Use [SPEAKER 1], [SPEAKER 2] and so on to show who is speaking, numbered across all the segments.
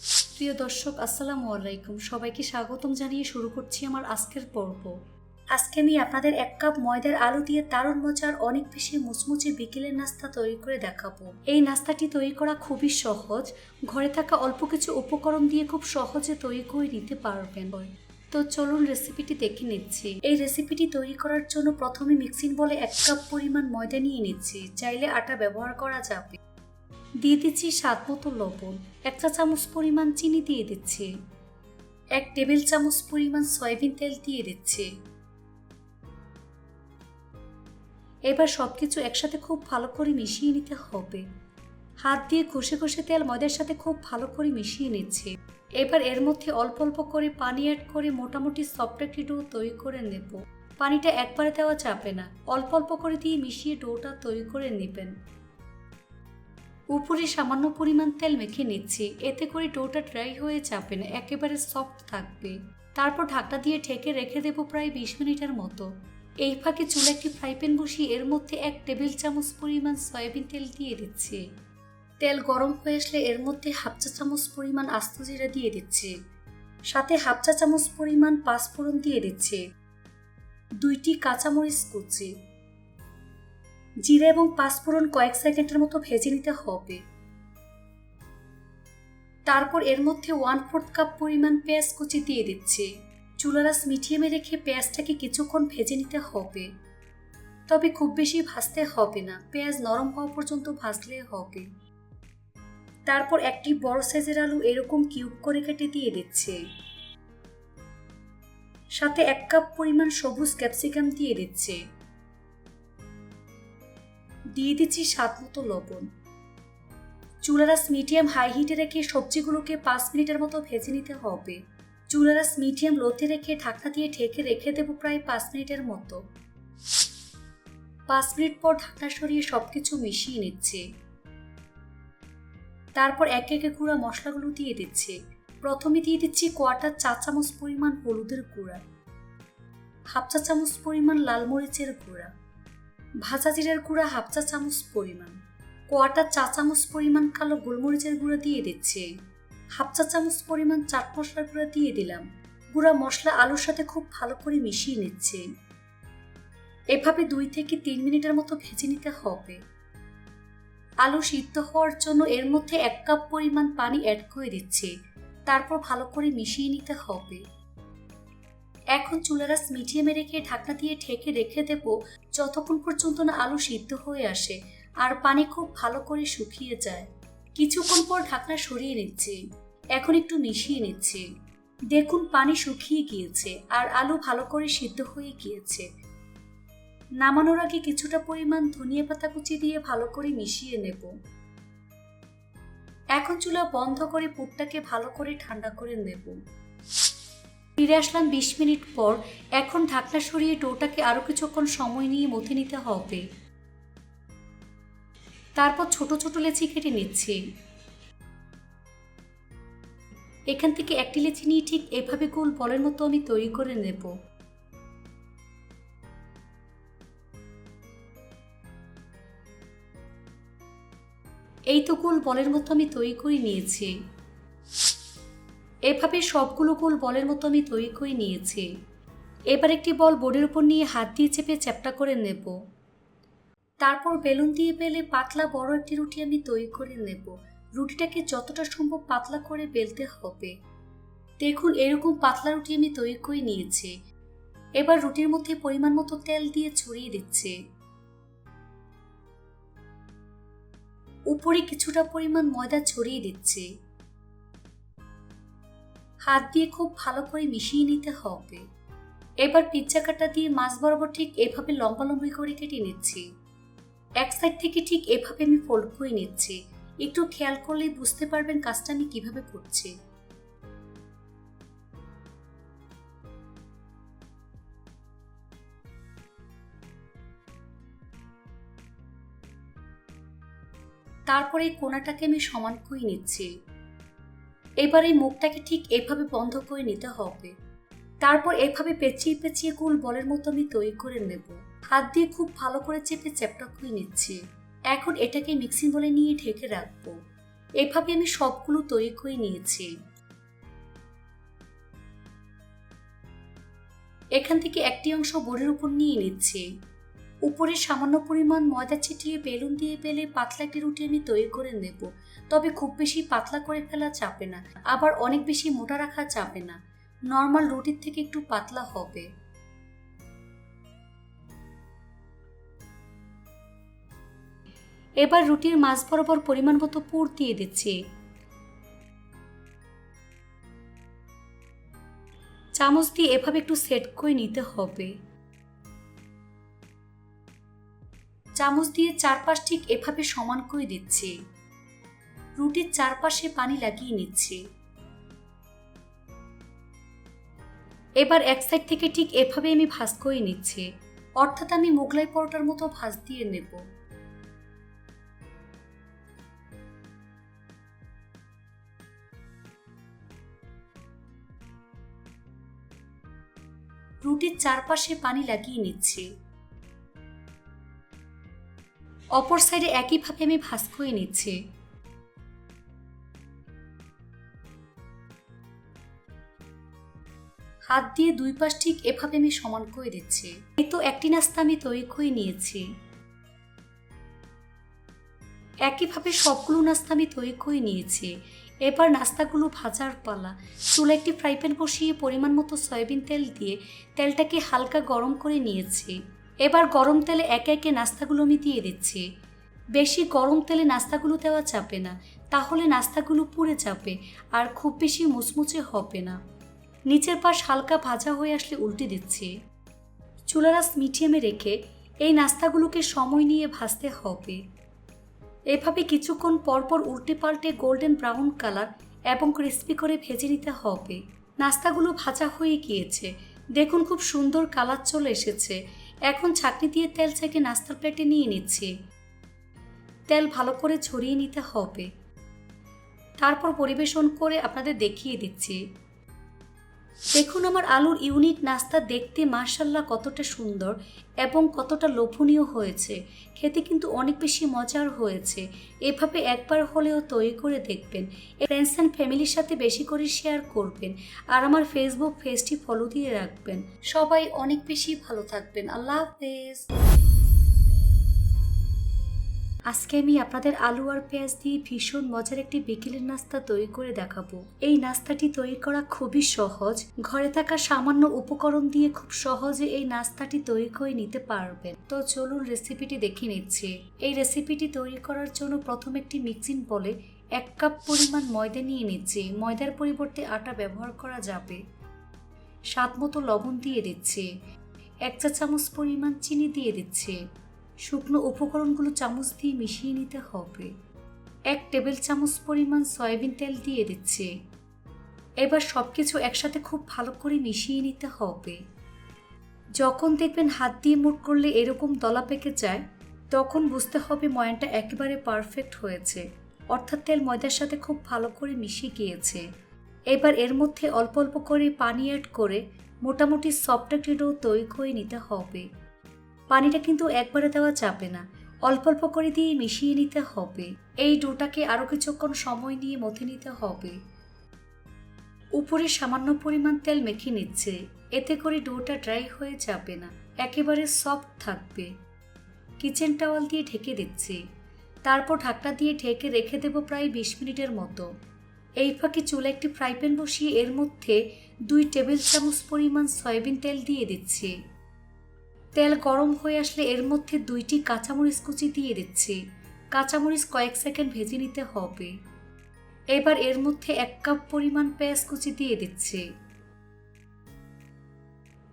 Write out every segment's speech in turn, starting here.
[SPEAKER 1] প্রিয় দর্শক, আসসালামু আলাইকুম। সবাইকে স্বাগতম জানিয়ে শুরু করছি আমার আজকের পর্ব। আজকে আমি আপনাদের এক কাপ ময়দার আলু দিয়ে দারুণ মজার, অনেক বেশি মুচমুচে বিকেলের নাস্তা তৈরি করে দেখাবো। এই নাস্তাটি তৈরি করা খুবই সহজ। ঘরে থাকা অল্প কিছু উপকরণ দিয়ে খুব সহজে তৈরি করে নিতে পারবেন। তো চলুন রেসিপিটি দেখে নিচ্ছি। এই রেসিপিটি তৈরি করার জন্য প্রথমে মিক্সিং বলে এক কাপ পরিমাণ ময়দা নিয়ে নিচ্ছি। চাইলে আটা ব্যবহার করা যাবে। দিয়ে দিচ্ছি স্বাদ মতো লবণ, এক চা চামচ পরিমাণ চিনি দিয়ে দিচ্ছি, এক টেবিল চামচ পরিমাণ সয়াবিন তেল দিয়ে দিচ্ছি। এবার সবকিছু একসাথে খুব ভালো করে মিশিয়ে নিতে হবে। হাত দিয়ে ঘষে ঘষে তেল ময়দার সাথে খুব ভালো করে মিশিয়ে নিচ্ছে। এবার এর মধ্যে অল্প অল্প করে পানি অ্যাড করে মোটামুটি সফট একটি ডো তৈরি করে নেব। পানিটা একবারে দেওয়া যাবে না, অল্প অল্প করে দিয়ে মিশিয়ে ডোটা তৈরি করে নেবেন। উপরে সামান্য পরিমাণ তেল মেখে নিচ্ছি। এতে করে ডোটা ড্রাই হয়ে যাবে না, একেবারে সফট থাকবে। তারপর ঢাকনা দিয়ে ঢেকে রেখে দেবো প্রায় বিশ মিনিটের মতো। এই ফাঁকে চুলে একটি ফ্রাই প্যান বসিয়ে এর মধ্যে এক টেবিল চামচ পরিমাণ সয়াবিন তেল দিয়ে দিচ্ছি। তেল গরম হয়ে আসলে এর মধ্যে হাফ চা চামচ পরিমাণ আস্ত জিরা দিয়ে দিচ্ছি। সাথে হাফ চা চামচ পরিমাণ পাঁচফোড়ন দিয়ে দিচ্ছি। দুইটি কাঁচামরিচ কুচি। জিরা এবং পাঁচফোড়ন কয়েক সেকেন্ডের মতো ভেজে নিতে হবে। তারপর এর মধ্যে ওয়ান ফোর্থ কাপ পরিমাণ পেঁয়াজ কুচি দিয়ে দিচ্ছি। চুলারাস মিডিয়ামে রেখে পেঁয়াজটাকে কিছুক্ষণ ভেজে নিতে হবে। তবে খুব বেশি ভাজতে হবে না, পেঁয়াজ নরম হওয়া পর্যন্ত ভাজলে হবে। তারপর একটি বড় সাইজের আলু এরকম কিউব করে কেটে দিয়ে দিচ্ছে। সাথে এক কাপ পরিমাণ সবুজ ক্যাপসিকাম দিয়ে দিচ্ছে। দিয়ে দিচ্ছি স্বাদ মতো লবণ। চুলারাস মিডিয়াম হাই হিটে রেখে সবজিগুলোকে পাঁচ মিনিটের মতো ভেজে নিতে হবে। চুলারাস মিডিয়াম লোতে রেখে ঢাকনা দিয়ে ঢেকে রেখে দেবো প্রায় পাঁচ মিনিটের মতো। পাঁচ মিনিট পর ঢাকনা সরিয়ে সবকিছু মিশিয়ে নিচ্ছে। তারপর এক একে গুঁড়া মশলাগুলো দিয়ে দিচ্ছে। প্রথমে দিয়ে দিচ্ছি কোয়াটার চা চামচ পরিমাণ হলুদের গুঁড়া। হাফ চা চামচ পরিমাণ লাল মরিচের গুঁড়া। ভাজা জিরার গুঁড়া হাফ চা চামচ পরিমাণ কোয়াটার চা চামচ পরিমাণ কালো গোলমরিচের গুঁড়া দিয়ে দিচ্ছে। হাফ চা চামচ পরিমাণ চাট মশলার গুঁড়া দিয়ে দিলাম। গুঁড়া মশলা আলুর সাথে খুব ভালো করে মিশিয়ে নিচ্ছে। এভাবে দুই থেকে তিন মিনিটের মতো ভেজে নিতে হবে। আলু সিদ্ধ হওয়ার জন্য এর মধ্যে এক কাপ পরিমাণ পানি অ্যাড করে দিচ্ছে। তারপর ভালো করে মিশিয়ে নিতে হবে। এখন চুলারাস মিডিয়ামে রেখে ঢাকনা দিয়ে ঢেকে রেখে দেব যতক্ষণ পর্যন্ত না আলু সিদ্ধ হয়ে আসে আর পানি খুব ভালো করে শুকিয়ে যায়। কিছুক্ষণ পর ঢাকনা সরিয়ে নিচ্ছি। এখন একটু মিশিয়ে নিচ্ছি। দেখুন পানি শুকিয়ে গিয়েছে আর আলু ভালো করে সিদ্ধ হয়ে গিয়েছে। নামানোর আগে কিছুটা পরিমাণ ধনিয়া পাতা কুচি দিয়ে ভালো করে মিশিয়ে নেব। এখন চুলা বন্ধ করে পুরটাকে ভালো করে ঠান্ডা করে নেব। ফিরে আসলাম বিশ মিনিট পর। এখন ঢাকনা সরিয়ে ডোটাকে আরও কিছুক্ষণ সময় নিয়ে মথে নিতে হবে। তারপর ছোট ছোট লেচি কেটে নিচ্ছি। এখান থেকে একটি লেচি নিয়ে ঠিক এভাবে গোল বলের মতো আমি তৈরি করে নেব। এই তো গোল বলের মতো আমি তৈরি করে নিয়েছি। এভাবে সবগুলো গোল বলের মতো আমি তৈরি করে নিয়েছি। এবার একটি বল বোর্ডের উপর নিয়ে হাত দিয়ে চেপে চ্যাপটা করে নেব। তারপর বেলুন দিয়ে বেলে পাতলা বড় একটি রুটি আমি তৈরি করে নেব। রুটিটাকে যতটা সম্ভব পাতলা করে বেলতে হবে। দেখুন, এরকম পাতলা রুটি আমি তৈরি করে নিয়েছি। এবার রুটির মধ্যে পরিমাণ মতো তেল দিয়ে ছড়িয়ে দিচ্ছে। উপরে কিছুটা পরিমাণ ময়দা ছড়িয়ে দিচ্ছে। হাত দিয়ে খুব ভালো করে মিশিয়ে নিতে হবে। এবার পিজ্জা কাটা দিয়ে মাছ বরাবর ঠিক এভাবে লম্বা লম্বি করে কেটে নিচ্ছি। এক সাইড থেকে ঠিক এভাবে আমি ফোল্ড করে নিচ্ছি। একটু খেয়াল করলেই বুঝতে পারবেন কাজটা আমি কীভাবে করছি। তারপরে কোনাটাকে আমি সমান করে নিচ্ছি। এবার এই মুখটাকে ঠিক এভাবে বন্ধ করে নিতে হবে। তারপর এভাবে পেঁচিয়ে পেঁচিয়ে গোল বলের মতো আমি তৈরি করে নেব। হাত দিয়ে খুব ভালো করে চেপে চ্যাপটা করে নিচ্ছি। এখন এটাকে মিক্সিং বলে নিয়ে ঢেকে রাখব। এভাবে আমি সবগুলো তৈরি করে নিয়েছি। এখান থেকে একটি অংশ বোর্ডের উপর নিয়ে নিচ্ছি। উপরে সামান্য পরিমাণ ময়দা ছিটিয়ে বেলুন দিয়ে পেলে পাতলা একটি রুটি আমি তৈরি করে নেব। তবে খুব বেশি পাতলা করে ফেলা চাপে না, আবার অনেক বেশি মোটা রাখা চাপে না। নর্মাল রুটির থেকে একটু পাতলা হবে। এবার রুটির মাছ বরাবর পরিমাণ মতো পুর দিয়ে দিচ্ছি। চামচ দিয়ে এভাবে একটু সেট করে নিতে হবে। চামচ দিয়ে চারপাশ ঠিক এভাবে সমান করে দিচ্ছে। রুটির চারপাশে পানি লাগিয়ে নিচ্ছে। এবার এক সাইড থেকে ঠিক এভাবে আমি ভাজ করে নিচ্ছে। অর্থাৎ আমি মোগলাই পরোটার মতো ভাজ দিয়ে নেব। রুটির চারপাশে পানি লাগিয়ে নিচ্ছি। অপর সাইডে একইভাবে আমি ভাজ করে নিচ্ছি। হাত দিয়ে দুই পাশ ঠিক এভাবে আমি সমান করে দিচ্ছি। এই তো একটি নাস্তা আমি তৈরি করে নিয়েছি। একইভাবে সবগুলো নাস্তা আমি তৈরি করে নিয়েছি। এবার নাস্তাগুলো ভাজার পালা। চুলা একটি ফ্রাই প্যান বসিয়ে পরিমাণ মতো সয়াবিন তেল দিয়ে তেলটাকে হালকা গরম করে নিয়েছি। এবার গরম তেলে একে একে নাস্তাগুলো আমি দিয়ে দিচ্ছি। বেশি গরম তেলে নাস্তাগুলো দেওয়া চাপে না, তাহলে নাস্তাগুলো পুড়ে যাবে আর খুব বেশি মুচমুচে হবে না। নিচের পাশ হালকা ভাজা হয়ে আসলে উল্টে দিচ্ছি। চুলারাস মিডিয়ামে রেখে এই নাস্তাগুলোকে সময় নিয়ে ভাজতে হবে। এভাবে কিছুক্ষণ পরপর উল্টে পাল্টে গোল্ডেন ব্রাউন কালার এবং ক্রিস্পি করে ভেজে নিতে হবে। নাস্তাগুলো ভাজা হয়ে গিয়েছে। দেখুন খুব সুন্দর কালার চলে এসেছে। এখন ছাকনি দিয়ে তেল ছেঁকে নাস্তার প্লেটে নিয়ে নিচ্ছি। তেল ভালো করে ছড়িয়ে নিতে হবে। তারপর পরিবেশন করে আপনাদের দেখিয়ে দিচ্ছি। দেখুন আমার আলুর ইউনিট নাস্তা দেখতে মার্শাল্লাহ কতটা সুন্দর এবং কতটা লোভনীয় হয়েছে। খেতে কিন্তু অনেক বেশি মজার হয়েছে। এভাবে একবার হলেও তৈরি করে দেখবেন। ফ্রেন্ডস অ্যান্ড ফ্যামিলির সাথে বেশি করে শেয়ার করবেন। আর আমার ফেসবুক পেজটি ফলো দিয়ে রাখবেন। সবাই অনেক বেশি ভালো থাকবেন। আল্লাহ হাফেজ। আজকে আমি আপনাদের আলু আর পেঁয়াজ দিয়ে ভীষণ মজার একটি বিকেলের নাস্তা তৈরি করে দেখাবো। এই নাস্তাটি তৈরি করা খুবই সহজ। ঘরে থাকা সামান্য উপকরণ দিয়ে খুব সহজে এই নাস্তাটি তৈরি করে নিতে পারবেন। তো চলুন রেসিপিটি দেখে নিচ্ছি। এই রেসিপিটি তৈরি করার জন্য প্রথম একটি মিক্সিং বলে এক কাপ পরিমাণ ময়দা নিয়ে নিচ্ছি। ময়দার পরিবর্তে আটা ব্যবহার করা যাবে। স্বাদ মতো লবণ দিয়ে দিচ্ছি। এক চা চামচ পরিমাণ চিনি দিয়ে দিচ্ছি। শুকনো উপকরণগুলো চামচ দিয়ে মিশিয়ে নিতে হবে। এক টেবিল চামচ পরিমাণ সয়াবিন তেল দিয়ে দিচ্ছে। এবার সব কিছু একসাথে খুব ভালো করে মিশিয়ে নিতে হবে। যখন দেখবেন হাত দিয়ে মুট করলে এরকম দলা পেকে যায়, তখন বুঝতে হবে ময়ানটা একেবারে পারফেক্ট হয়েছে, অর্থাৎ তেল ময়দার সাথে খুব ভালো করে মিশিয়ে গিয়েছে। এবার এর মধ্যে অল্প অল্প করে পানি অ্যাড করে মোটামুটি সফট একটি ডো তৈরি করে নিতে হবে। পানিটা কিন্তু একবারে দেওয়া যাবে না। অল্প অল্প করে দিয়ে মিশিয়ে নিতে হবে। এই ডোটাকে আরও কিছুক্ষণ সময় নিয়ে মথে নিতে হবে। উপরে সামান্য পরিমাণ তেল মেখে নিচ্ছে। এতে করে ডোটা ড্রাই হয়ে যাবে না। একেবারে সফট থাকবে। কিচেন টাওয়াল দিয়ে ঢেকে দিচ্ছি। তারপর ঢাকনা দিয়ে ঢেকে রেখে দেব প্রায় বিশ মিনিটের মতো। এই ফাঁকে চুলে একটি ফ্রাই প্যান বসিয়ে এর মধ্যে দুই টেবিল চামচ পরিমাণ সয়াবিন তেল দিয়ে দিচ্ছি। তেল গরম হয়ে আসলে এর মধ্যে দুইটি কাঁচামরিচ কুচি দিয়ে দিচ্ছি। কাঁচামরিচ কয়েক সেকেন্ড ভেজে নিতে হবে। এবার এর মধ্যে এক কাপ পরিমাণ পেঁয়াজ কুচি দিয়ে দিচ্ছি।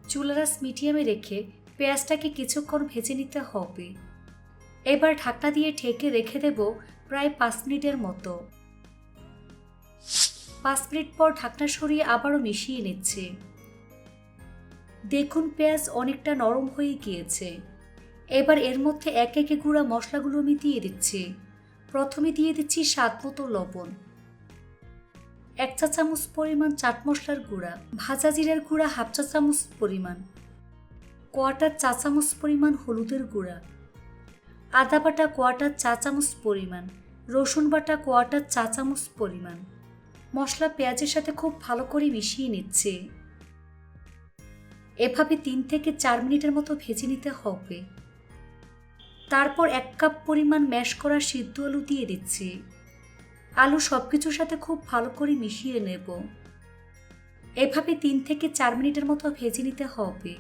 [SPEAKER 1] চুলারাস মিডিয়ামে রেখে পেঁয়াজটাকে কিছুক্ষণ ভেজে নিতে হবে। এবার ঢাকনা দিয়ে ঢেকে রেখে দেব প্রায় পাঁচ মিনিটের মতো। পাঁচ মিনিট পর ঢাকনা সরিয়ে আবারও মিশিয়ে নিচ্ছে। দেখুন পেঁয়াজ অনেকটা নরম হয়ে গিয়েছে। এবার এর মধ্যে এক একে গুঁড়া মশলাগুলো আমি দিয়ে দিচ্ছি। প্রথমে দিয়ে দিচ্ছি স্বাদ মতো লবণ। এক চা চামচ পরিমাণ চাট মশলার গুঁড়া, ভাজা জিরার গুঁড়া হাফ চা চামচ পরিমাণ, কোয়াটার চা চামচ পরিমাণ হলুদের গুঁড়া, আদা বাটা কোয়াটার চা চামচ পরিমাণ, রসুন বাটা কোয়াটার চা চামচ পরিমাণ। মশলা পেঁয়াজের সাথে খুব ভালো করে মিশিয়ে নিচ্ছে। এভাবে তিন থেকে চার মিনিটের মতো ভেজে নিতে হবে। তারপর এক কাপ পরিমাণ ম্যাশ করা সিদ্ধ আলু দিয়ে দিচ্ছি। আলু সব কিছুর সাথে খুব ভালো করে মিশিয়ে নেব। এভাবে তিন থেকে চার মিনিটের মতো ভেজে নিতে হবে।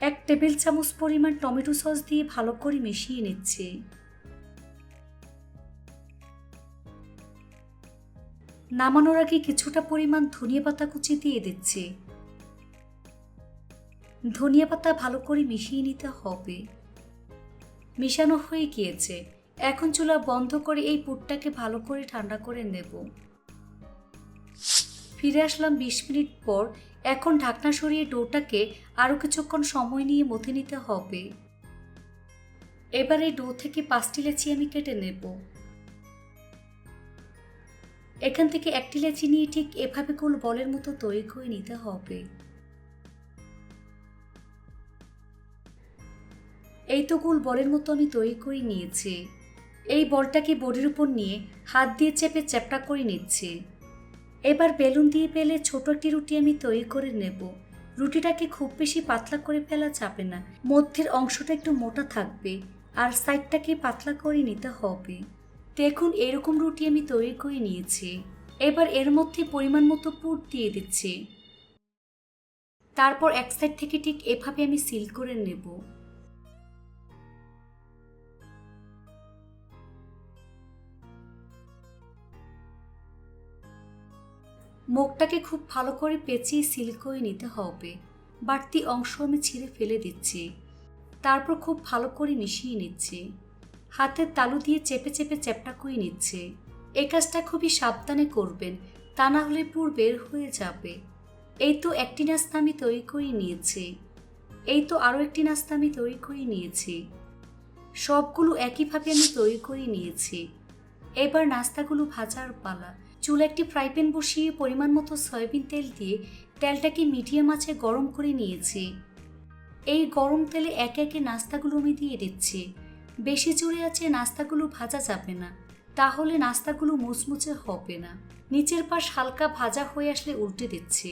[SPEAKER 1] এক টেবিল চামচ পরিমাণ টমেটো সস দিয়ে ভালো করে মিশিয়ে নিচ্ছি। নামানোর আগে কিছুটা পরিমাণ ধনিয়া পাতা কুচি দিয়ে দিচ্ছি। ধনিয়া পাতা ভালো করে মিশিয়ে নিতে হবে। মিশানো হয়ে গিয়েছে। এখন চুলা বন্ধ করে এই পুরটাকে ভালো করে ঠান্ডা করে নেব। ফিরে আসলাম বিশ মিনিট পর। এখন ঢাকনা সরিয়ে ডোটাকে আরও কিছুক্ষণ সময় নিয়ে মথে নিতে হবে। এবার এই ডো থেকে পাঁচটি লেচি আমি কেটে নেব। এখান থেকে একটি লেচি নিয়ে ঠিক এভাবে গোল বলের মতো তৈরি করে নিতে হবে। এই তো গোল বলের মতো আমি তৈরি করে নিয়েছি। এই বলটাকে বডির উপর নিয়ে হাত দিয়ে চেপে চ্যাপটা করে নিচ্ছি। এবার বেলুন দিয়ে পেলে ছোট একটি রুটি আমি তৈরি করে নেব। রুটিটাকে খুব বেশি পাতলা করে ফেলা যাবে না। মধ্যের অংশটা একটু মোটা থাকবে আর সাইডটাকে পাতলা করে নিতে হবে। দেখুন, এরকম রুটি আমি তৈরি করে নিয়েছি। এবার এর মধ্যে পরিমাণ মতো পুর দিয়ে দিচ্ছি। তারপর এক সাইড থেকে ঠিক এভাবে আমি সিল করে নেব। মুখটাকে খুব ভালো করে পেঁচিয়ে সিল করে নিতে হবে। বাড়তি অংশ আমি ছিঁড়ে ফেলে দিচ্ছি। তারপর খুব ভালো করে মিশিয়ে নিচ্ছি। হাতের তালু দিয়ে চেপে চেপে চ্যাপটা করে নিচ্ছে। এই কাজটা খুবই সাবধানে করবেন, তা না হলে পুর বের হয়ে যাবে। এই তো একটি নাস্তা আমি তৈরি করে নিয়েছি। এই তো আরও একটি নাস্তা আমি তৈরি করে নিয়েছি। সবগুলো একইভাবে আমি তৈরি করে নিয়েছি। এবার নাস্তাগুলো ভাজার পালা। চুলে একটি ফ্রাই প্যান বসিয়ে পরিমাণ মতো সয়াবিন তেল দিয়ে তেলটাকে মিডিয়াম আঁচে গরম করে নিয়েছি। এই গরম তেলে একে একে নাস্তাগুলো আমি দিয়ে দিচ্ছি। বেশি জোরে আছে নাস্তাগুলো ভাজা যাবে না, তাহলে নাস্তাগুলো মুচমুচে হবে না। নিচের পাশ হালকা ভাজা হয়ে আসলে উল্টে দিচ্ছি।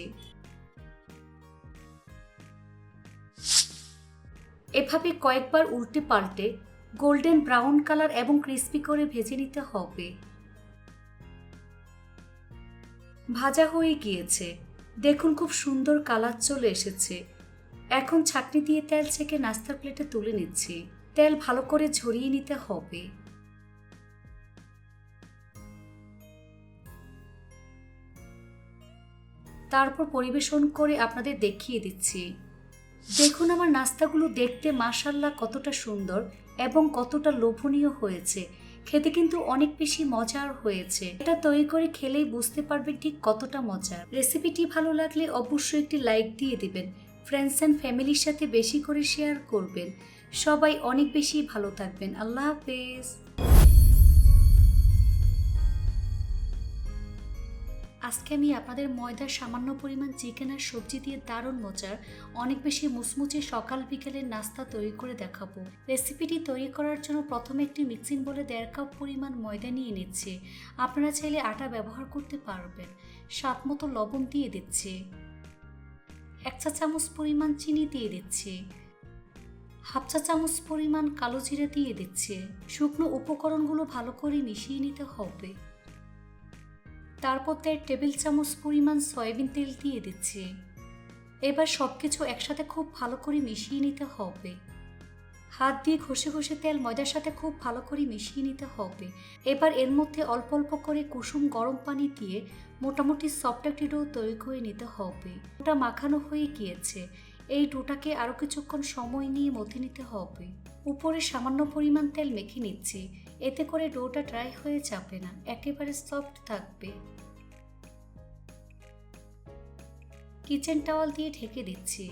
[SPEAKER 1] এভাবে কয়েকবার উল্টে পাল্টে গোল্ডেন ব্রাউন কালার এবং ক্রিস্পি করে ভেজে নিতে হবে। ভাজা হয়ে গিয়েছে। দেখুন খুব সুন্দর কালার চলে এসেছে। এখন ছাকনি দিয়ে তেল ছেঁকে নাস্তার প্লেটে তুলে নিচ্ছি। তেল ভালো করে ঝরিয়ে নিতে হবে। তারপর পরিবেশন করে আপনাদের দেখিয়ে দিচ্ছি। দেখুন আমার নাস্তাগুলো দেখতে মাসাল্লাহ কতটা সুন্দর এবং কতটা লোভনীয় হয়েছে। খেতে কিন্তু অনেক বেশি মজার হয়েছে। এটা তৈরি করে খেলেই বুঝতে পারবেন ঠিক কতটা মজার। রেসিপিটি ভালো লাগলে অবশ্যই একটি লাইক দিয়ে দিবেন। ফ্রেন্ডস অ্যান্ড ফ্যামিলির সাথে বেশি করে শেয়ার করবেন। সবাই অনেক বেশি ভালো থাকবেন। আল্লাহ হাফেজ। আজকে আমি আপনাদের ময়দার সামান্য পরিমাণ চিকেন আর সবজি দিয়ে দারুণ মজার, অনেক বেশি মুচমুচে সকাল বিকেলের নাস্তা তৈরি করে দেখাবো। রেসিপিটি তৈরি করার জন্য প্রথমে একটি মিক্সিং বলে দেড় কাপ পরিমাণ ময়দা নিয়ে নিচ্ছে। আপনারা চাইলে আটা ব্যবহার করতে পারবেন। স্বাদ মতো লবণ দিয়ে দিচ্ছে। এক চা চামচ পরিমাণ চিনি দিয়ে দিচ্ছে। হাফ চা চামচ পরিমাণ কালো জিরে দিয়ে দিচ্ছে। শুকনো উপকরণগুলো ভালো করে মিশিয়ে নিতে হবে। তারপর দেড় টেবিল চামচ পরিমাণ সয়াবিন তেল দিয়ে দিচ্ছি। এবার সব কিছু একসাথে খুব ভালো করে মিশিয়ে নিতে হবে। হাত দিয়ে ঘষে ঘষে তেল ময়দার সাথে খুব ভালো করে মিশিয়ে নিতে হবে। এবার এর মধ্যে অল্প অল্প করে কুসুম গরম পানি দিয়ে মোটামুটি সফট একটি ডো তৈরি করে নিতে হবে। ওটা মাখানো হয়ে গিয়েছে। এই ডোটাকে আরও কিছুক্ষণ সময় নিয়ে মথে নিতে হবে। উপরে সামান্য পরিমাণ তেল মেখে নিচ্ছি। এতে করে ডোটা ড্রাই হয়ে যাবে না। একেবারে সফট থাকবে। কিচেন টাওয়াল দিয়ে ঢেকে দিচ্ছি।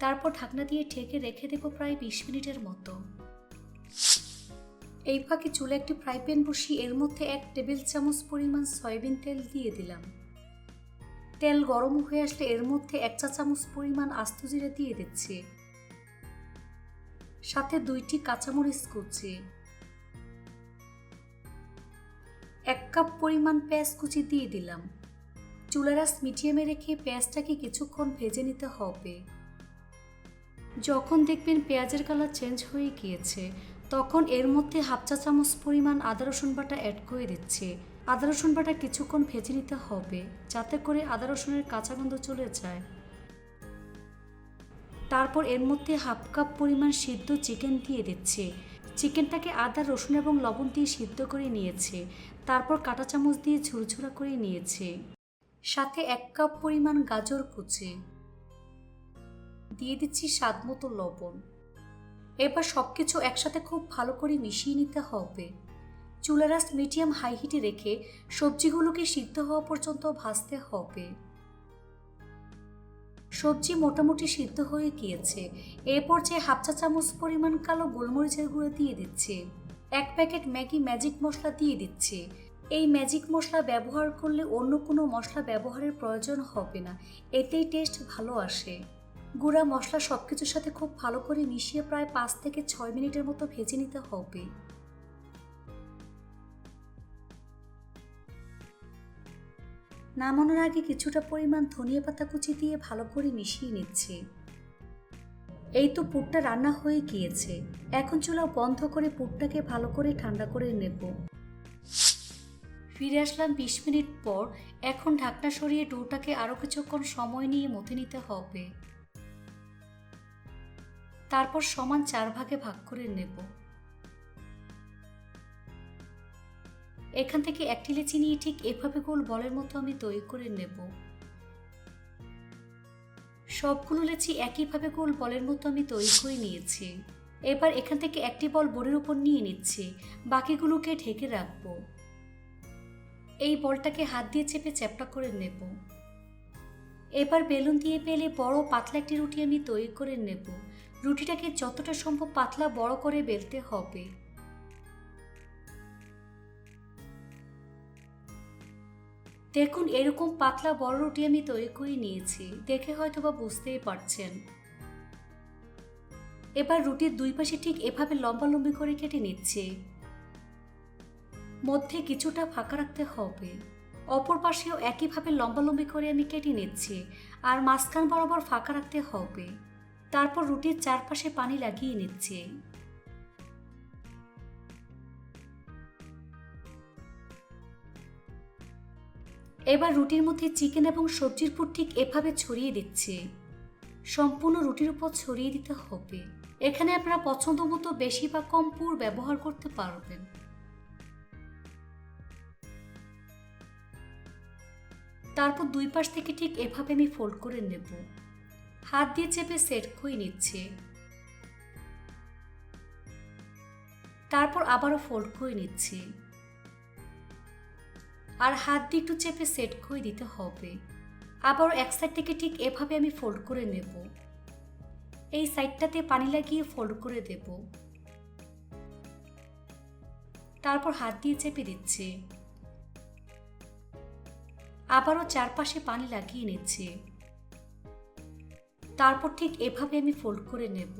[SPEAKER 1] তারপর ঢাকনা দিয়ে ঢেকে রেখে দেবো প্রায় বিশ মিনিটের মতো। এই ফাঁকে চুলে একটি ফ্রাই প্যান বসিয়ে এর মধ্যে এক টেবিল চামচ পরিমাণ সয়াবিন তেল দিয়ে দিলাম। তেল গরম হয়ে আসলে এর মধ্যে এক চা চামচ পরিমাণ আস্ত জিরে দিয়ে দিচ্ছি। সাথে দুইটি কাঁচামরিচ কুচি। এক কাপ পরিমাণ পেঁয়াজ কুচি দিয়ে দিলাম। চুলারাস মিডিয়ামে রেখে পেঁয়াজটাকে কিছুক্ষণ ভেজে নিতে হবে। যখন দেখবেন পেঁয়াজের কালার চেঞ্জ হয়ে গিয়েছে, তখন এর মধ্যে হাফ চা চামচ পরিমাণ আদা রসুন বাটা অ্যাড করে দিচ্ছে। আদা রসুন বাটা কিছুক্ষণ ভেজে নিতে হবে, যাতে করে আদা রসুনের কাঁচা গন্ধ চলে যায়। তারপর এর মধ্যে হাফ কাপ পরিমাণ সিদ্ধ চিকেন দিয়ে দিচ্ছে। চিকেনটাকে আদা, রসুন এবং লবণ দিয়ে সিদ্ধ করে নিয়েছে। তারপর কাঁটা চামচ দিয়ে ঝুরঝুরা করে নিয়েছে। সাথে এক কাপ পরিমাণ গাজর কুচি। দিয়ে দিচ্ছি স্বাদ মতো লবণ। এবার সব কিছু একসাথে খুব ভালো করে মিশিয়ে নিতে হবে। চুলারাস মিডিয়াম হাই হিটে রেখে সবজিগুলোকে সিদ্ধ হওয়া পর্যন্ত ভাজতে হবে। সবজি মোটামুটি সিদ্ধ হয়ে গিয়েছে। এরপর যে হাফ চা চামচ পরিমাণ কালো গোলমরিচের গুঁড়ো দিয়ে দিচ্ছে। এক প্যাকেট ম্যাগি ম্যাজিক মশলা দিয়ে দিচ্ছে। এই ম্যাজিক মশলা ব্যবহার করলে অন্য কোনো মশলা ব্যবহারের প্রয়োজন হবে না। এতেই টেস্ট ভালো আসে। গুঁড়া মশলা সব কিছুর সাথে খুব ভালো করে মিশিয়ে প্রায় পাঁচ থেকে ছয় মিনিটের মতো ভেজে নিতে হবে। নামানোর আগে কিছুটা পরিমাণ ধনিয়া পাতা কুচি দিয়ে ভালো করে মিশিয়ে নিচ্ছে। এই তো পুরটা রান্না হয়ে গিয়েছে। এখন চুলা বন্ধ করে পুরটাকে ভালো করে ঠান্ডা করে নেব। ফিরে আসলাম বিশ মিনিট পর। এখন ঢাকনা সরিয়ে ডোটাকে আরও কিছুক্ষণ সময় নিয়ে মথে নিতে হবে। তারপর সমান চার ভাগে ভাগ করে নেব। এখান থেকে একটি লেচি নিয়ে ঠিক এভাবে গোল বলের মতো আমি তৈরি করে নেব। সবগুলো লেচি একইভাবে গোল বলের মতো আমি তৈরি করে নিয়েছি। এবার এখান থেকে একটি বল বোর্ডের উপর নিয়ে নিচ্ছি। বাকিগুলোকে ঢেকে রাখব। এই বলটাকে হাত দিয়ে চেপে চ্যাপটা করে নেব। এবার বেলুন দিয়ে পেলে বড় পাতলা একটি রুটি আমি তৈরি করে নেব। রুটিটাকে যতটা সম্ভব পাতলা বড় করে বেলতে হবে। দেখুন, এরকম পাতলা বড় রুটি আমি তৈরি করে নিয়েছি। দেখে হয়তো বা বুঝতেই পারছেন। এবার রুটির দুই পাশে ঠিক এভাবে লম্বা লম্বি করে কেটে নিচ্ছে। মধ্যে কিছুটা ফাঁকা রাখতে হবে। অপর পাশেও একইভাবে লম্বালম্বি করে আমি কেটে নিচ্ছি, আর মাঝখান বরাবর ফাঁকা রাখতে হবে। তারপর রুটির চারপাশে পানি লাগিয়ে নিচ্ছে। এবার রুটির মধ্যে চিকেন এবং সবজির পুর ঠিক এভাবে ছড়িয়ে দিচ্ছে। সম্পূর্ণ রুটির উপর ছড়িয়ে দিতে হবে। এখানে আপনারা পছন্দ মতো বেশি বা কম পুর ব্যবহার করতে পারবেন। তারপর দুই পাশ থেকে ঠিক এভাবে আমি ফোল্ড করে নেব। হাত দিয়ে চেপে সেট করে নিচ্ছে। তারপর আবারও ফোল্ড করে নিচ্ছে। আর হাত দিয়ে একটু চেপে সেট করে দিতে হবে। আবারও এক সাইড থেকে ঠিক এভাবে আমি ফোল্ড করে নেব। এই সাইডটাতে পানি লাগিয়ে ফোল্ড করে দেব। তারপর হাত দিয়ে চেপে দিচ্ছি। আবারও চারপাশে পানি লাগিয়ে নিচ্ছে। তারপর ঠিক এভাবে আমি ফোল্ড করে নেব।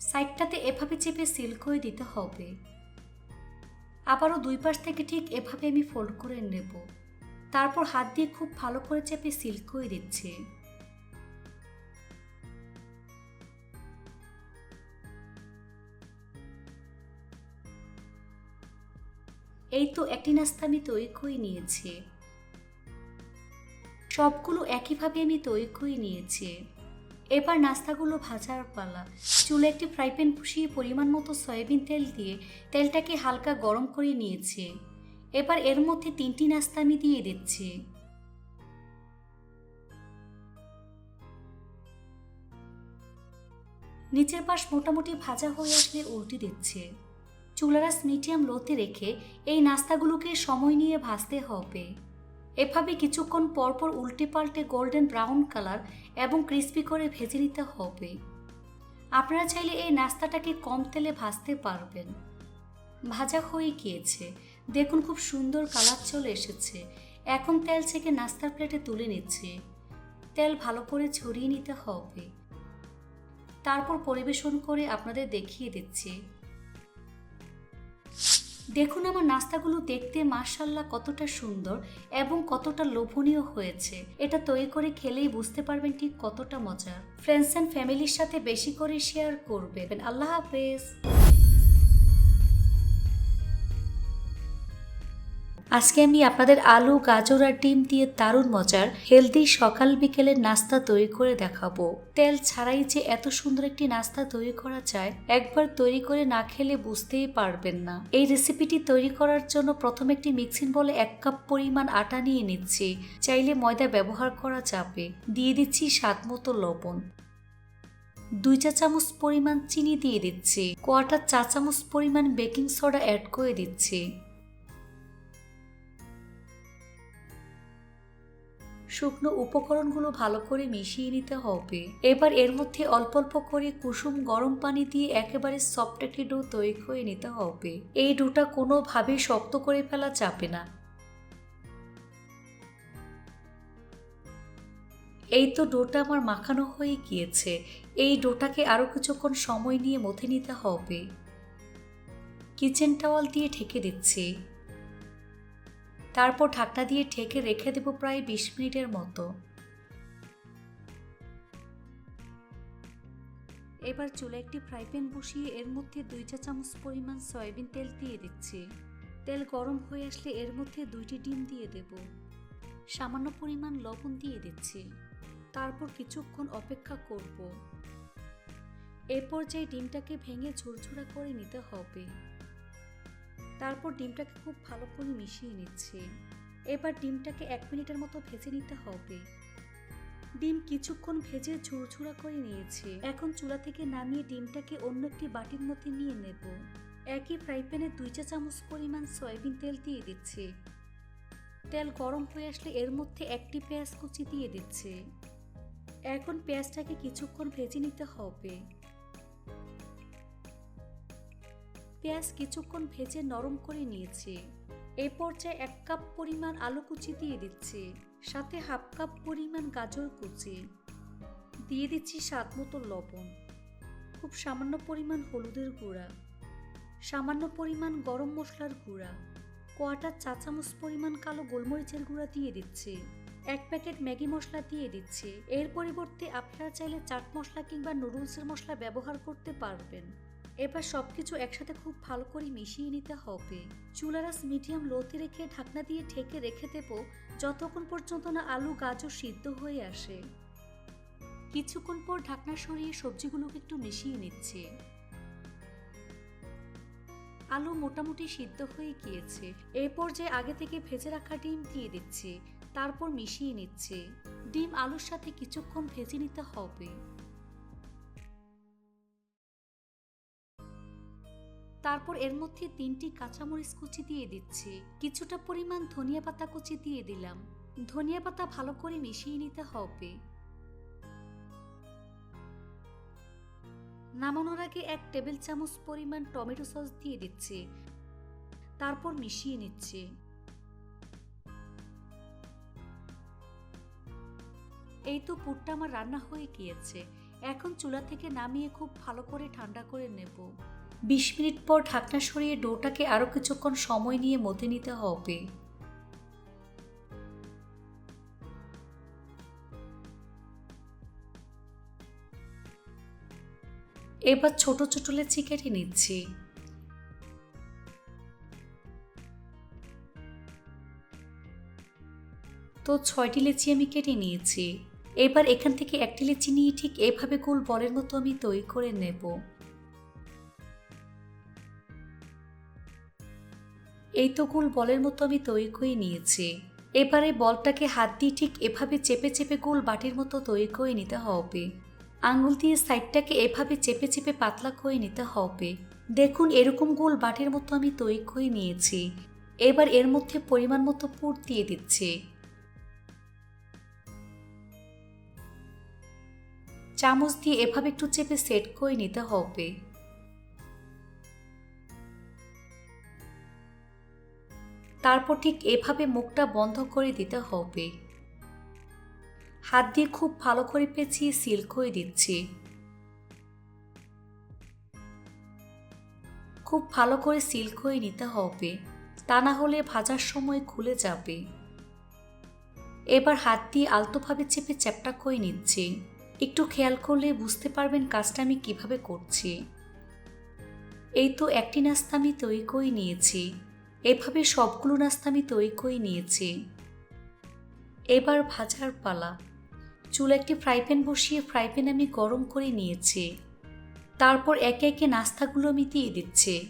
[SPEAKER 1] সাইডটাতে এভাবে চেপে সিল করে দিতে হবে। আবারও দুই পাশ থেকে ঠিক এভাবে আমি ফোল্ড করে নেব। তারপর হাত দিয়ে খুব ভালো করে চেপে সিল করে দিচ্ছে। এই তো একটি নাস্তা আমি তৈরি করে নিয়েছি। সবগুলো একইভাবে আমি তৈরি করে নিয়েছি। এবার নাস্তাগুলো ভাজার পালা। চুলে একটি ফ্রাই প্যান বসিয়ে পরিমাণ মতো সয়াবিন তেল দিয়ে তেলটাকে হালকা গরম করে নিয়েছে। এবার এর মধ্যে তিনটি নাস্তা আমি দিয়ে দিচ্ছি। নিচের পাশ মোটামুটি ভাজা হয়ে আসলে উল্টে দিচ্ছে। চুলারাস মিডিয়াম লোতে রেখে এই নাস্তাগুলোকে সময় নিয়ে ভাজতে হবে। এভাবে কিছুক্ষণ পরপর উল্টে পাল্টে গোল্ডেন ব্রাউন কালার এবং ক্রিস্পি করে ভেজে নিতে হবে। আপনারা চাইলে এই নাস্তাটাকে কম তেলে ভাজতে পারবেন। ভাজা হয়ে গিয়েছে। দেখুন খুব সুন্দর কালার চলে এসেছে। এখন তেল থেকে নাস্তার প্লেটে তুলে নিচ্ছে। তেল ভালো করে ছড়িয়ে নিতে হবে। তারপর পরিবেশন করে আপনাদের দেখিয়ে দিচ্ছি। দেখুন আমার নাস্তাগুলো দেখতে মার্শাল্লাহ কতটা সুন্দর এবং কতটা লোভনীয় হয়েছে। এটা তৈরি করে খেলেই বুঝতে পারবেন ঠিক কতটা মজা। ফ্রেন্ডস অ্যান্ড ফ্যামিলির সাথে বেশি করে শেয়ার করবেন। আল্লাহ হাফেজ। আজকে আমি আপনাদের আলু, গাজর আর ডিম দিয়ে দারুণ মজার হেলদি সকাল বিকেলের নাস্তা তৈরি করে দেখাবো। তেল ছাড়াই যে এত সুন্দর একটি নাস্তা তৈরি করা যায়, একবার তৈরি করে না খেলে বুঝতেই পারবেন না। এই রেসিপিটি তৈরি করার জন্য প্রথমে একটি মিক্সিং বলে এক কাপ পরিমাণ আটা নিয়ে নিচ্ছি। চাইলে ময়দা ব্যবহার করা যাবে। দিয়ে দিচ্ছি স্বাদ মতো লবণ। দুই চা চামচ পরিমাণ চিনি দিয়ে দিচ্ছি। কোয়াটার চা চামচ পরিমাণ বেকিং সোডা অ্যাড করে দিচ্ছি। শুকনো উপকরণগুলো ভালো করে মিশিয়ে নিতে হবে। এবার এর মধ্যে অল্প অল্প করে কুসুম গরম পানি দিয়ে একেবারে সফট একটি ডো তৈরি করে নিতে হবে। এই ডোটা কোনোভাবেই শক্ত করে ফেলা যাবে না। এই তো ডোটা আমার মাখানো হয়ে গিয়েছে। এই ডোটাকে আরও কিছুক্ষণ সময় নিয়ে মথে নিতে হবে। কিচেন টাওয়াল দিয়ে ঢেকে দিচ্ছি। তারপর ঢাকনা দিয়ে ঢেকে রেখে দেব প্রায় বিশ মিনিটের মতো। এবার চুলে একটি ফ্রাই প্যান বসিয়ে এর মধ্যে দুই চা চামচ পরিমাণ সয়াবিন তেল দিয়ে দিচ্ছি। তেল গরম হয়ে আসলে এর মধ্যে দুইটি ডিম দিয়ে দেব। সামান্য পরিমাণ লবণ দিয়ে দিচ্ছি। তারপর কিছুক্ষণ অপেক্ষা করব। এ পর্যায়ে ডিমটাকে ভেঙে ঝুরঝুরা করে নিতে হবে। তারপর ডিমটাকে খুব ভালো করে মিশিয়ে নিচ্ছে। এবার ডিমটাকে এক মিনিটের মতো ভেজে নিতে হবে। ডিম কিছুক্ষণ ভেজে ঝুরঝুরা করে নিয়েছে। এখন চুলা থেকে নামিয়ে ডিমটাকে অন্য একটি বাটির মধ্যে নিয়ে নেব। একই ফ্রাই প্যানে দুই চা চামচ পরিমাণ সয়াবিন তেল দিয়ে দিচ্ছে। তেল গরম হয়ে আসলে এর মধ্যে একটি পেঁয়াজ কুচি দিয়ে দিচ্ছে। এখন পেঁয়াজটাকে কিছুক্ষণ ভেজে নিতে হবে। পেঁয়াজ কিছুক্ষণ ভেজে নরম করে নিয়েছে। এ পর্যায়ে এক কাপ পরিমাণ আলু কুচি দিয়ে দিচ্ছে, সাথে হাফ কাপ পরিমাণ গাজর কুচি। দিয়ে দিচ্ছি স্বাদ মতো লবণ। খুব সামান্য পরিমাণ হলুদের গুঁড়া। সামান্য পরিমাণ গরম মশলার গুঁড়া। কোয়াটার চা চামচ পরিমাণ কালো গোলমরিচের গুঁড়া দিয়ে দিচ্ছে। এক প্যাকেট ম্যাগি মশলা দিয়ে দিচ্ছে। এর পরিবর্তে আপনারা চাইলে চাট মশলা কিংবা নুডলসের মশলা ব্যবহার করতে পারবেন। এবার সব কিছু একসাথে খুব ভালো করে মিশিয়ে নিতে হবে। চুলারাস মিডিয়াম লোতে রেখে ঢাকনা দিয়ে ঢেকে রেখে দেব যতক্ষণ পর্যন্ত না আলু, গাজর সিদ্ধ হয়ে আসে। কিছুক্ষণ পর ঢাকনা সরিয়ে সবজিগুলোকে একটু মিশিয়ে নিচ্ছে। আলু মোটামুটি সিদ্ধ হয়ে গিয়েছে। এরপর যে আগে থেকে ভেজে রাখা ডিম দিয়ে দিচ্ছে, তারপর মিশিয়ে নিচ্ছে। ডিম আলুর সাথে কিছুক্ষণ ভেজে নিতে হবে। তারপর এর মধ্যে তিনটি কাঁচামরিচ কুচি দিয়ে দিচ্ছি। কিছুটা পরিমাণ ধনিয়া পাতা কুচি দিয়ে দিলাম। ধনিয়া পাতা ভালো করে মিশিয়ে নিতে হবে। নামানোর আগে এক টেবিল চামচ পরিমাণ টমেটো সস দিয়ে দিচ্ছি। তারপর মিশিয়ে নিচ্ছে। এই তো পুরটা আমার রান্না হয়ে গিয়েছে। এখন চুলা থেকে নামিয়ে খুব ভালো করে ঠান্ডা করে নেব। বিশ মিনিট পর ঢাকনা সরিয়ে ডোটাকে আরও কিছুক্ষণ সময় নিয়ে মতে নিতে হবে। এবার ছোট ছোট লেচি কেটে নিচ্ছি। তো ছয়টি লেচি আমি কেটে নিয়েছি। এবার এখান থেকে একটি লেচি নিয়ে ঠিক এভাবে গোল বলের মতো আমি তৈরি করে নেব। এই তো গোল বলের মতো আমি তৈরি করে নিয়েছি। এবারে বলটাকে হাত দিয়ে ঠিক এভাবে চেপে চেপে গোল বাটির মতো তৈরি করে নিতে হবে। আঙুল দিয়ে সাইডটাকে এভাবে চেপে চেপে পাতলা করে নিতে হবে। দেখুন এরকম গোল বাটির মতো আমি তৈরি করে নিয়েছি। এবার এর মধ্যে পরিমাণ মতো পুর দিয়ে দিচ্ছি। চামচ দিয়ে এভাবে একটু চেপে সেট করে নিতে হবে। তারপর ঠিক এভাবে মুখটা বন্ধ করে দিতে হবে। হাত দিয়ে খুব ভালো করে পেঁচিয়ে সিল করে দিচ্ছি। খুব ভালো করে সিল করে নিতে হবে, তা না হলে ভাজার সময় খুলে যাবে। এবার হাত দিয়ে আলতোভাবে চেপে চ্যাপটা করে নিচ্ছি। একটু খেয়াল করলে বুঝতে পারবেন কাজটা আমি কীভাবে করছি। এই তো একটি নাস্তা আমি তৈরি করে নিয়েছি। এভাবে সবগুলো নাস্তা আমি তৈরি করে নিয়েছি। এবার ভাজার পালা। চুল একটি ফ্রাই প্যান বসিয়ে ফ্রাই প্যান আমি গরম করে নিয়েছি। তারপর একে একে নাস্তাগুলো আমি দিয়ে দিচ্ছি।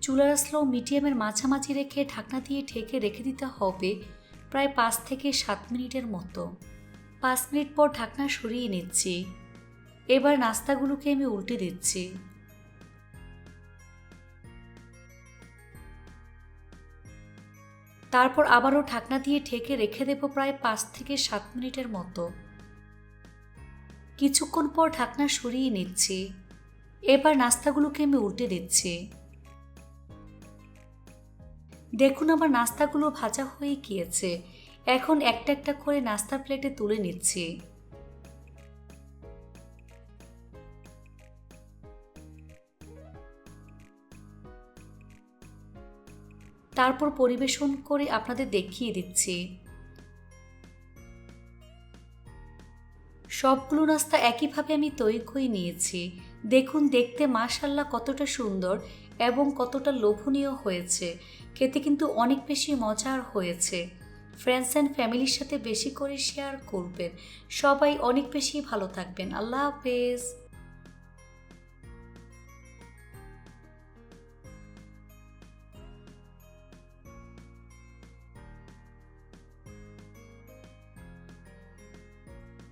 [SPEAKER 1] চুলার স্লো মিডিয়ামের মাঝামাঝি রেখে ঢাকনা দিয়ে ঢেকে রেখে দিতে হবে প্রায় পাঁচ থেকে সাত মিনিটের মতো। পাঁচ মিনিট পর ঢাকনা সরিয়ে নিচ্ছি। এবার নাস্তাগুলোকে আমি উল্টে দিচ্ছি। তারপর আবারও ঢাকনা দিয়ে ঢেকে রেখে দেব প্রায় পাঁচ থেকে সাত মিনিটের মতো। কিছুক্ষণ পর ঢাকনা সরিয়ে নিচ্ছি। এবার নাস্তাগুলোকে আমি উল্টে দিচ্ছি। দেখুন আমার নাস্তাগুলো ভাজা হয়ে গিয়েছে। এখন একটা একটা করে নাস্তার প্লেটে তুলে নিচ্ছি। তারপর পরিবেশন করে আপনাদের দেখিয়ে দিচ্ছি। সবগুলো নাস্তা একইভাবে আমি তৈরি করে নিয়েছি। দেখুন, দেখতে মাশাল্লাহ কতটা সুন্দর এবং কতটা লোভনীয় হয়েছে। খেতে কিন্তু অনেক বেশি মজার হয়েছে। ফ্রেন্ডস অ্যান্ড ফ্যামিলির সাথে বেশি করে শেয়ার করবেন। সবাই অনেক বেশি ভালো থাকবেন। আল্লাহ হাফেজ।